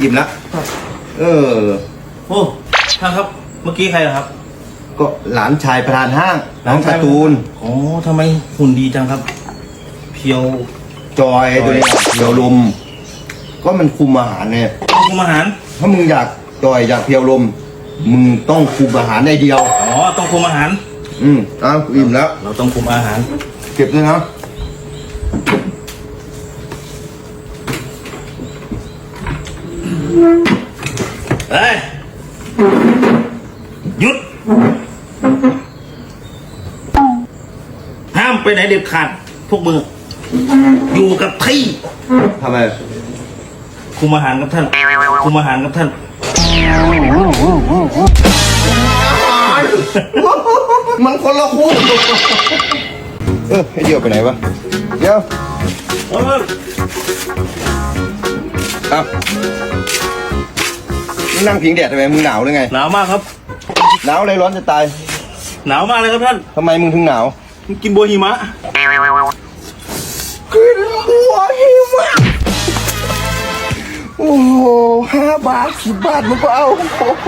อิ่มแล้วเออ โอ้ท่านครับ เมื่อกี้ใครเหรอครับ ก็หลานชายประธานห้างน้องการ์ตูนโอ้ทำไมหุ่นดีจังครับ เพียว จอยตัวนี้เพียวลม ก็มันคุมอาหารเนี่ยคุมอาหาร ถ้ามึงอยากจอยอยากเพียวลม มึงต้องคุมอาหารได้เดียว อ๋อ ต้องคุมอาหาร อืมอ้าวอิ่มแล้ว เราต้องคุมอาหาร เก็บด้วยนะ เฮ้ย หยุด ห้ามไปไหนเด็ดขาด พวกมึง อยู่กับที่ทำไม คุมอาหารกับท่าน คุมอาหารกับท่าน มันคนละคู่เออให้เดียวไปไหนวะ เดี๋ยว เออเอามึงนั่งพิงแดดทำไมมึงหนาวหรือไง หนาวมากครับ หนาวอะไรร้อนจะตายหนาวมากเลยครับท่านทำไมมึงถึงหนาวกินบัวหิมะกินบัวหิมะโอ้โหห้าบาทสิบบาทมึงก็เอาโอ้โห